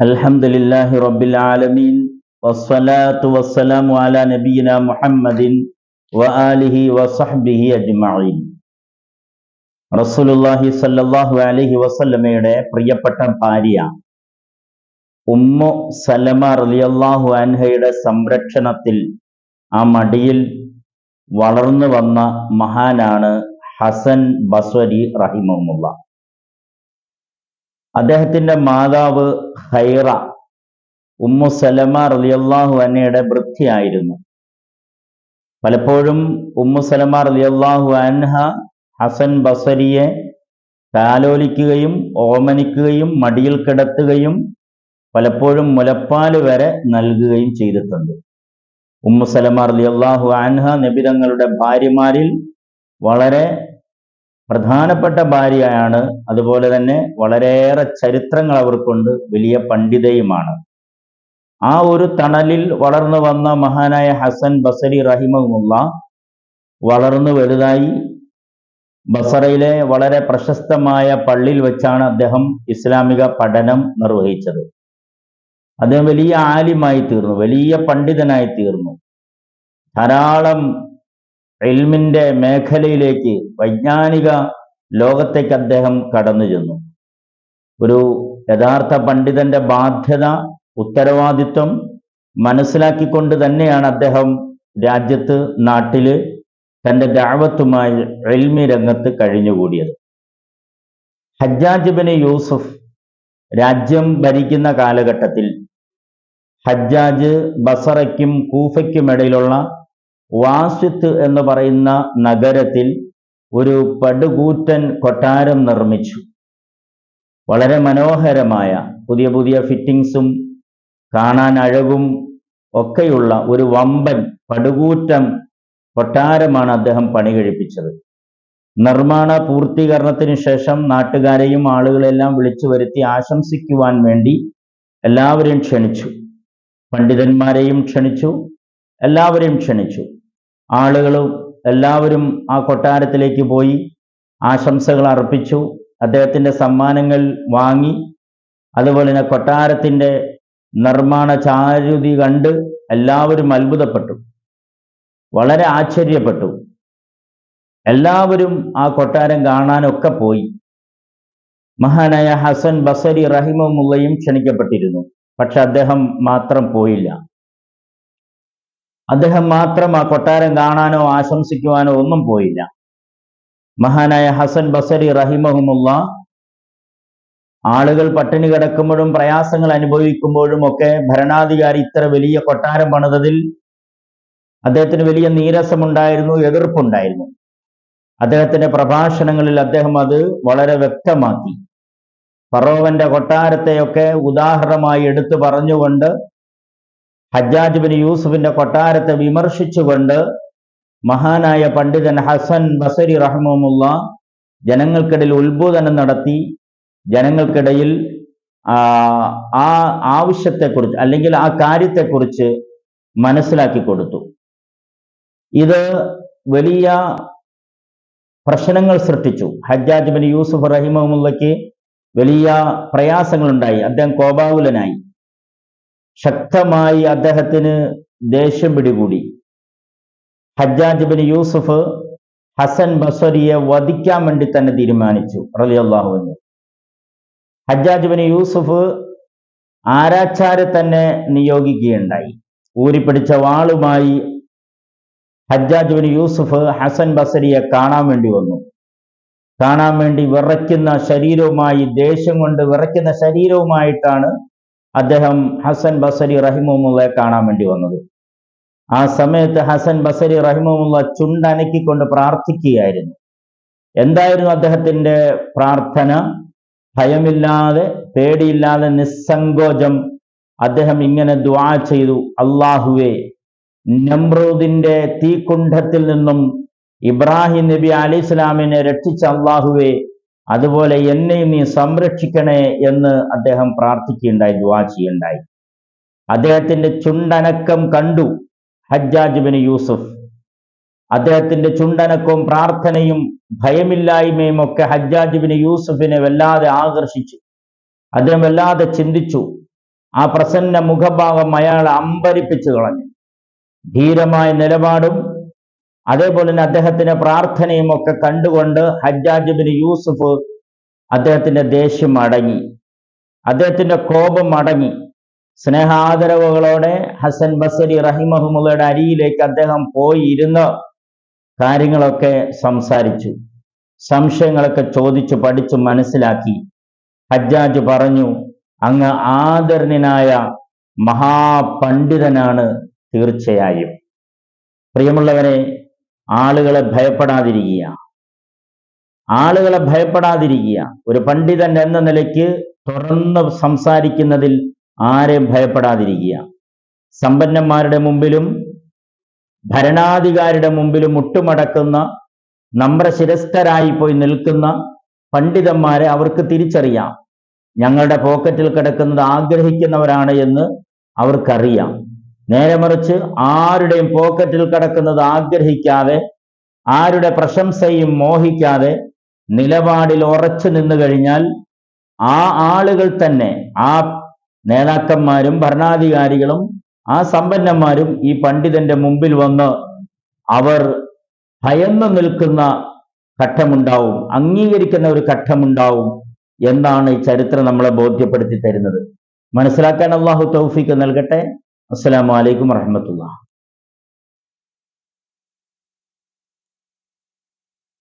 الحمد لله رب العالمين والصلاة والسلام على نبينا محمد وآله وصحبه أجمعين റസൂലുള്ളാഹി സല്ലല്ലാഹു അലൈഹി വസല്ലമയുടെ പ്രിയപ്പെട്ട ഭാര്യ ഉമ്മു സലമ റളിയല്ലാഹു അൻഹയുടെ സംരക്ഷണത്തിൽ ആ മടിയിൽ വളർന്നു വന്ന മഹാനാണ് ഹസൻ ബസ്വരി റഹിമഹുമുള്ള അദ്ദേഹത്തിന്റെ മാതാവ് ഹൈറ ഉമ്മു സലമ റളിയല്ലാഹു അന്നയുടെ വൃത്തിയായിരുന്നു. പലപ്പോഴും ഉമ്മു സലമ റളിയല്ലാഹു അൻഹ ഹസൻ ബസരിയെ താലോലിക്കുകയും ഓമനിക്കുകയും മടിയിൽ കിടത്തുകയും പലപ്പോഴും മുലപ്പാൽ വരെ നൽകുകയും ചെയ്തിട്ടുണ്ട്. ഉമ്മു സലമ റളിയല്ലാഹു അൻഹ നബിതങ്ങളുടെ ഭാര്യമാരിൽ വളരെ പ്രധാനപ്പെട്ട ഭാര്യയാണ്. അതുപോലെ തന്നെ വളരെയേറെ ചരിത്രങ്ങൾ അവർക്കുണ്ട്. വലിയ പണ്ഡിതയുമാണ്. ആ ഒരു തണലിൽ വളർന്നു വന്ന മഹാനായ ഹസൻ ബസരി റഹിമുള്ള വളർന്നു വലുതായി. ബസറയിലെ വളരെ പ്രശസ്തമായ പള്ളിയിൽ വെച്ചാണ് അദ്ദേഹം ഇസ്ലാമിക പഠനം നിർവഹിച്ചത്. അദ്ദേഹം വലിയ ആലിമായി തീർന്നു. വലിയ പണ്ഡിതനായി തീർന്നു. ധാരാളം എൽമിന്റെ മേഖലയിലേക്ക് വൈജ്ഞാനിക ലോകത്തേക്ക് അദ്ദേഹം കടന്നു ചെന്നു. ഒരു യഥാർത്ഥ പണ്ഡിതന്റെ ബാധ്യത ഉത്തരവാദിത്വം മനസ്സിലാക്കിക്കൊണ്ട് തന്നെയാണ് അദ്ദേഹം രാജ്യത്ത് നാട്ടിൽ തന്റെ ദാവത്തുമായി എൽമി രംഗത്ത് കഴിഞ്ഞുകൂടിയത്. ഹജ്ജാജ് ബിൻ യൂസുഫ് രാജ്യം ഭരിക്കുന്ന കാലഘട്ടത്തിൽ ഹജ്ജാജ് ബസറയ്ക്കും കൂഫയ്ക്കും ഇടയിലുള്ള വാസിത്ത് എന്ന് പറയുന്ന നഗരത്തിൽ ഒരു പടുകൂറ്റൻ കൊട്ടാരം നിർമ്മിച്ചു. വളരെ മനോഹരമായ പുതിയ പുതിയ ഫിറ്റിങ്സും കാണാൻ അഴകും ഒക്കെയുള്ള ഒരു വമ്പൻ പടുകൂറ്റം കൊട്ടാരമാണ് അദ്ദേഹം പണി കഴിപ്പിച്ചത് നിർമ്മാണ പൂർത്തീകരണത്തിന് ശേഷം നാട്ടുകാരെയും ആളുകളെല്ലാം വിളിച്ചു വരുത്തി ആശംസിക്കുവാൻ വേണ്ടി എല്ലാവരെയും ക്ഷണിച്ചു. പണ്ഡിതന്മാരെയും ക്ഷണിച്ചു. എല്ലാവരെയും ക്ഷണിച്ചു. ആളുകളും എല്ലാവരും ആ കൊട്ടാരത്തിലേക്ക് പോയി ആശംസകൾ അർപ്പിച്ചു. അദ്ദേഹത്തിന്റെ സമ്മാനങ്ങൾ വാങ്ങി. അതുപോലെ തന്നെ കൊട്ടാരത്തിന്റെ നിർമ്മാണ ചാരുതി കണ്ട് എല്ലാവരും അത്ഭുതപ്പെട്ടു. വളരെ ആശ്ചര്യപ്പെട്ടു. എല്ലാവരും ആ കൊട്ടാരം കാണാനൊക്കെ പോയി. മഹാനായ ഹസൻ ബസരി റഹിമുള്ളയും ക്ഷണിക്കപ്പെട്ടിരുന്നു. പക്ഷെ അദ്ദേഹം മാത്രം പോയില്ല. അദ്ദേഹം മാത്രം ആ കൊട്ടാരം കാണാനോ ആശംസിക്കുവാനോ ഒന്നും പോയില്ല. മഹാനായ ഹസൻ ബസരി റഹിമഹുമുള്ള ആളുകൾ പട്ടിണി കിടക്കുമ്പോഴും പ്രയാസങ്ങൾ അനുഭവിക്കുമ്പോഴും ഒക്കെ ഭരണാധികാരി ഇത്ര വലിയ കൊട്ടാരം പണിതതിൽ അദ്ദേഹത്തിന് വലിയ നീരസമുണ്ടായിരുന്നു എതിർപ്പുണ്ടായിരുന്നു. അദ്ദേഹത്തിന്റെ പ്രഭാഷണങ്ങളിൽ അദ്ദേഹം അത് വളരെ വ്യക്തമാക്കി. ഫറോവന്റെ കൊട്ടാരത്തെയൊക്കെ ഉദാഹരണമായി എടുത്തു പറഞ്ഞുകൊണ്ട് ഹജ്ജാജ് ബിൻ യൂസുഫിന്റെ കൊട്ടാരത്തെ വിമർശിച്ചുകൊണ്ട് മഹാനായ പണ്ഡിതൻ ഹസൻ ബസരി റഹ്മുല്ല ജനങ്ങൾക്കിടയിൽ ഉത്ബോധനം നടത്തി ജനങ്ങൾക്കിടയിൽ ആ ആവശ്യത്തെക്കുറിച്ച് അല്ലെങ്കിൽ ആ കാര്യത്തെക്കുറിച്ച് മനസ്സിലാക്കി കൊടുത്തു. ഇത് വലിയ പ്രശ്നങ്ങൾ സൃഷ്ടിച്ചു. ഹജ്ജാജ് ബിൻ യൂസുഫ് റഹിമുള്ളക്ക് വലിയ പ്രയാസങ്ങളുണ്ടായി. അദ്ദേഹം കോപാകുലനായി. ശക്തമായി അദ്ദേഹത്തിന് ദേഷ്യം പിടികൂടി. ഹജ്ജാജ് ബിൻ യൂസുഫ് ഹസൻ ബസരിയെ വധിക്കാൻ വേണ്ടി തന്നെ തീരുമാനിച്ചു റലിയല്ലാഹുവിന് ഹജ്ജാജ് ബിൻ യൂസുഫ് ആരാച്ചാരെ തന്നെ നിയോഗിക്കുകയുണ്ടായി. ഊരിപ്പിടിച്ച വാളുമായി ഹജ്ജാജ് ബിൻ യൂസുഫ് ഹസൻ ബസരിയെ കാണാൻ വേണ്ടി വന്നു. കാണാൻ വേണ്ടി വിറയ്ക്കുന്ന ശരീരവുമായി ദേഷ്യം കൊണ്ട് വിറയ്ക്കുന്ന ശരീരവുമായിട്ടാണ് അദ്ദേഹം ഹസൻ ബസരി റഹിമുള്ളയെ കാണാൻ വേണ്ടി വന്നത്. ആ സമയത്ത് ഹസൻ ബസരി റഹിമുള്ള ചുണ്ടനക്കിക്കൊണ്ട് പ്രാർത്ഥിക്കുകയായിരുന്നു. എന്തായിരുന്നു അദ്ദേഹത്തിന്റെ പ്രാർത്ഥന? ഭയമില്ലാതെ പേടിയില്ലാതെ നിസ്സങ്കോചം അദ്ദേഹം ഇങ്ങനെ ദ്വാ ചെയ്തു. അള്ളാഹുവേ നമ്രൂദിന്റെ തീക്കുണ്ഠത്തിൽ നിന്നും ഇബ്രാഹിം നബി അലി ഇസ്ലാമിനെ രക്ഷിച്ച അള്ളാഹുവെ അതുപോലെ എന്നെയും നീ സംരക്ഷിക്കണേ എന്ന് അദ്ദേഹം പ്രാർത്ഥിക്കുകയുണ്ടായി ദ്വാ അദ്ദേഹത്തിന്റെ ചുണ്ടനക്കം കണ്ടു ഹജ്ജാജ് യൂസുഫ്. അദ്ദേഹത്തിന്റെ ചുണ്ടനക്കവും പ്രാർത്ഥനയും ഭയമില്ലായ്മയും ഒക്കെ ഹജ്ജാജ് യൂസുഫിനെ വല്ലാതെ ആകർഷിച്ചു. അദ്ദേഹം വല്ലാതെ ചിന്തിച്ചു. ആ പ്രസന്ന മുഖഭാവം അയാളെ അമ്പരിപ്പിച്ചു കളഞ്ഞു. ധീരമായ നിലപാടും അതേപോലെ തന്നെ അദ്ദേഹത്തിന്റെ പ്രാർത്ഥനയും ഒക്കെ കണ്ടുകൊണ്ട് ഹജ്ജാജ് ബിൻ യൂസുഫ് അദ്ദേഹത്തിന്റെ ദേഷ്യം അടങ്ങി. അദ്ദേഹത്തിന്റെ കോപം അടങ്ങി. സ്നേഹാദരവുകളോടെ ഹസൻ ബസരി റഹിമഹുമുള്ളയുടെ അരിയിലേക്ക് അദ്ദേഹം പോയി ഇരുന്ന് കാര്യങ്ങളൊക്കെ സംസാരിച്ചു. സംശയങ്ങളൊക്കെ ചോദിച്ചു പഠിച്ചു മനസ്സിലാക്കി. ഹജ്ജാജ് പറഞ്ഞു അങ്ങ് ആദരണീയനായ മഹാപണ്ഡിതനാണ് തീർച്ചയായും. പ്രിയമുള്ളവരെ ആളുകളെ ഭയപ്പെടാതിരിക്കുക. ആളുകളെ ഭയപ്പെടാതിരിക്കുക. ഒരു പണ്ഡിതൻ എന്ന നിലയ്ക്ക് തുറന്ന് സംസാരിക്കുന്നതിൽ ആരെയും ഭയപ്പെടാതിരിക്കുക. സമ്പന്നന്മാരുടെ മുമ്പിലും ഭരണാധികാരിയുടെ മുമ്പിലും മുട്ടുമടക്കുന്ന നമ്രശിരസ്ഥരായി പോയി നിൽക്കുന്ന പണ്ഡിതന്മാരെ അവർക്ക് തിരിച്ചറിയാം. ഞങ്ങളുടെ പോക്കറ്റിൽ കിടക്കുന്നത് ആഗ്രഹിക്കുന്നവരാണ് എന്ന് അവർക്കറിയാം. നേരെ മറിച്ച് ആരുടെയും പോക്കറ്റിൽ കിടക്കുന്നത് ആഗ്രഹിക്കാതെ ആരുടെ പ്രശംസയും മോഹിക്കാതെ നിലപാടിൽ ഉറച്ചു നിന്നു കഴിഞ്ഞാൽ ആ ആളുകൾ തന്നെ ആ നേതാക്കന്മാരും ഭരണാധികാരികളും ആ സമ്പന്നന്മാരും ഈ പണ്ഡിതന്റെ മുമ്പിൽ വന്ന് അവർ ഭയന്നു നിൽക്കുന്ന ഘട്ടമുണ്ടാവും അംഗീകരിക്കുന്ന ഒരു ഘട്ടമുണ്ടാവും എന്നാണ് ഈ ചരിത്രം നമ്മളെ ബോധ്യപ്പെടുത്തി തരുന്നത്. മനസ്സിലാക്കാൻ അള്ളാഹു തൗഫിക്ക് നൽകട്ടെ. അസ്സലാമു അലൈക്കും വറഹമത്തുള്ള